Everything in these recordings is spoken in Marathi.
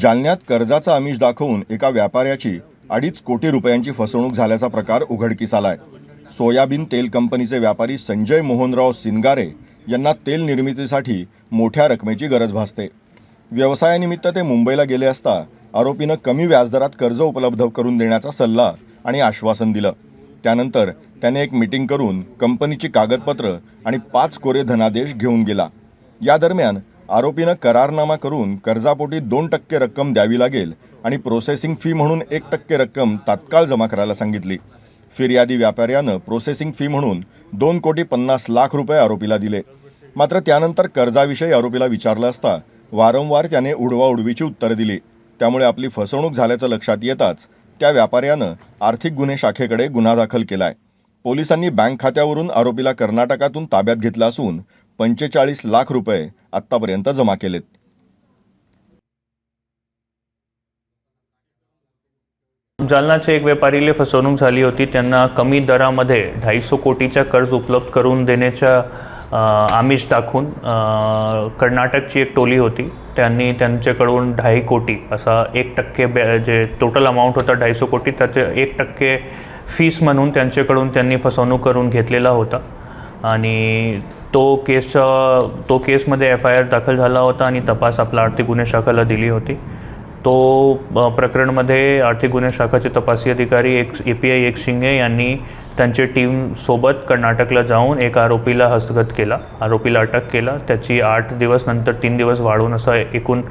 जालन्यात कर्जाचं आमिष दाखवून एका व्यापाऱ्याची अडीच कोटी रुपयांची फसवणूक झाल्याचा प्रकार उघडकीस आलाय. सोयाबीन तेल कंपनीचे व्यापारी संजय मोहनराव सिनगारे यांना तेल निर्मितीसाठी मोठ्या रकमेची गरज भासते. व्यवसायानिमित्त ते मुंबईला गेले असता आरोपीनं कमी व्याजदरात कर्ज उपलब्ध करून देण्याचा सल्ला आणि आश्वासन दिलं. त्यानंतर त्याने एक मीटिंग करून कंपनीची कागदपत्र आणि पाच कोरे धनादेश घेऊन गेला. या दरम्यान आरोपीनं करारनामा करून कर्जापोटी दोन टक्के रक्कम द्यावी लागेल आणि प्रोसेसिंग फी म्हणून एक टक्के रक्कम तात्काळ जमा करायला सांगितली. फिर्यादी व्यापाऱ्यानं प्रोसेसिंग फी म्हणून दोन कोटी पन्नास लाख रुपये आरोपीला दिले. मात्र त्यानंतर कर्जाविषयी आरोपीला विचारलं असता वारंवार त्याने उडवाउडवीची उत्तरं दिली. त्यामुळे आपली फसवणूक झाल्याचं लक्षात येताच त्या व्यापाऱ्यानं आर्थिक गुन्हे शाखेकडे गुन्हा दाखल केलाय. पोलिसांनी बँक खात्यावरून आरोपीला कर्नाटकातून ताब्यात घेतलं असून पंचेचाळीस लाख रुपये आत्तापर्यंत जमा केलेत. जालनाचे एक व्यापारीले फसवणूक झाली होती. त्यांना कमी दरामध्ये ढाईसो कोटीच्या कर्ज उपलब्ध करून देण्याच्या आमिष दाखवून कर्नाटकची एक टोली होती. त्यांनी त्यांच्याकडून ढाई कोटी असा एक टक्के बॅ जे टोटल अमाऊंट होता ढाईसो कोटी त्याचे एक टक्के फीस म्हणून त्यांच्याकडून त्यांनी फसवणूक करून घेतलेला होता. आणि तो केस तो केसमध्ये एफ आय आर दाखल झाला होता आणि तपास आपला आर्थिक गुन्हे शाखाला दिली होती. तो प्रकरणमध्ये आर्थिक गुन्हे शाखाचे तपासी अधिकारी एक ए पी आय एक शिंगे यांनी त्यांचे टीमसोबत कर्नाटकला जाऊन एक आरोपीला हस्तगत केला. आरोपीला अटक केला. त्याची आठ दिवस नंतर तीन दिवस वाढवून असं एकूण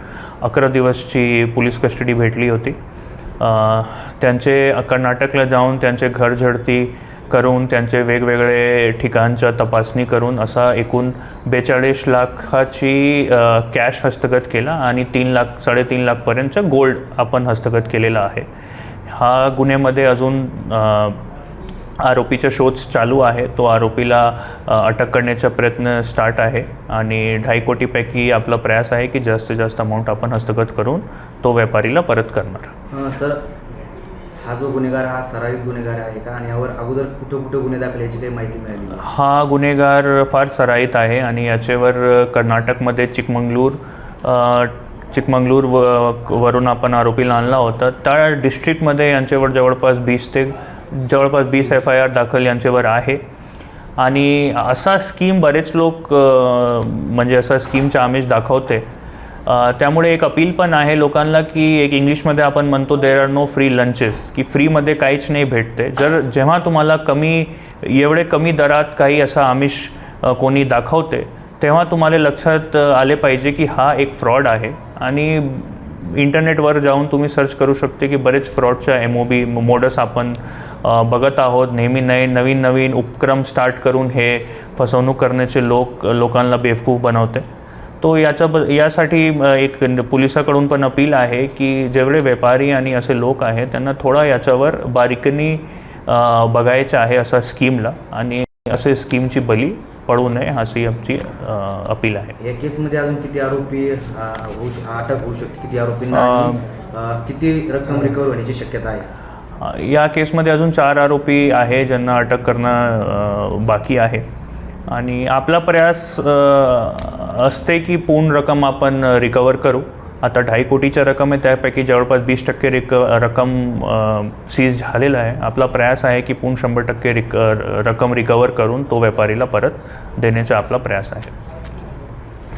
अकरा दिवसची पोलीस कस्टडी भेटली होती. त्यांचे कर्नाटकला जाऊन त्यांचे घर झडती करून त्यांचे वेगवेगळे ठिकाणच्या तपासणी करून असा एकूण बेचाळीस लाखाची कॅश हस्तगत केला आणि तीन लाख साडेतीन लाखपर्यंतचा गोल्ड आपण हस्तगत केलेला आहे. हा गुन्ह्यामध्ये अजून आरोपीचा शोध चालू आहे. तो आरोपीला अटक करण्याचा प्रयत्न स्टार्ट आहे आणि ढाई कोटीपैकी आपला प्रयास आहे की जास्तीत जास्त अमाऊंट आपण हस्तगत करून तो व्यापारीला परत करणार. सर हा जो गुन्हेगार हा सराईत गुन्हेगार आहे का? आणि यावर अगोदर कुठं कुठं गुन्हे दाखल याची काही माहिती मिळाली हा गुन्हेगार फार सराईत आहे आणि याच्यावर कर्नाटकमध्ये चिकमंगलूर चिकमंगलूर व वरून आपण आरोपीला आणला होता. त्या डिस्ट्रिक्टमध्ये यांच्यावर जवळपास वीस ते जवळपास वीस एफ आय आर दाखल यांच्यावर आहे. आणि असा स्कीम बरेच लोक म्हणजे असा स्कीमचा आमिष दाखवते. त्यामुळे एक अपील पण आहे लोकांना की एक इंग्लिशमध्ये आपण म्हणतो there are no free lunches की फ्रीमध्ये काहीच नाही भेटते. जर जेव्हा तुम्हाला कमी एवढे कमी दरात काही असा आमिष कोणी दाखवते तेव्हा तुम्हाला लक्षात आले पाहिजे की हा एक फ्रॉड आहे. आणि इंटरनेटवर जाऊन तुम्ही सर्च करू शकते की बरेच फ्रॉडच्या एम ओ बी मोडस आपण बघत आहोत. नेहमी नये नवीन नवीन उपक्रम स्टार्ट करून हे फसवणूक करण्याचे लोक लोकांना बेवकूफ बनवते. तो याच्या यासाठी एक पोलिसाकडून पण अपील आहे की जेवढे व्यापारी आणि असे लोक आहेत त्यांना थोडा याच्यावर बारीकनी बघायचं आहे असा स्कीमला आणि असे स्कीमची बली पडू नये अशी आमची अपील आहे. या केसमध्ये अजून किती आरोपी अटक होऊ शकते? किती आरोपींना किती रक्कम रिकवर होण्याची शक्यता आहे? या केसमध्ये अजून चार आरोपी आहे ज्यांना अटक करणं बाकी आहे. आणि आपला प्रयास असते की पूर्ण रक्कम आपण रिकवर करू. आता ढाई कोटीच्या रक्कम आहे त्यापैकी जवळपास वीस टक्के रिक रक्कम सीज झालेला आहे. आपला प्रयास आहे की पूर्ण शंभर टक्के रिक रक्कम रिकवर करून तो व्यापारीला परत देण्याचा आपला प्रयास आहे.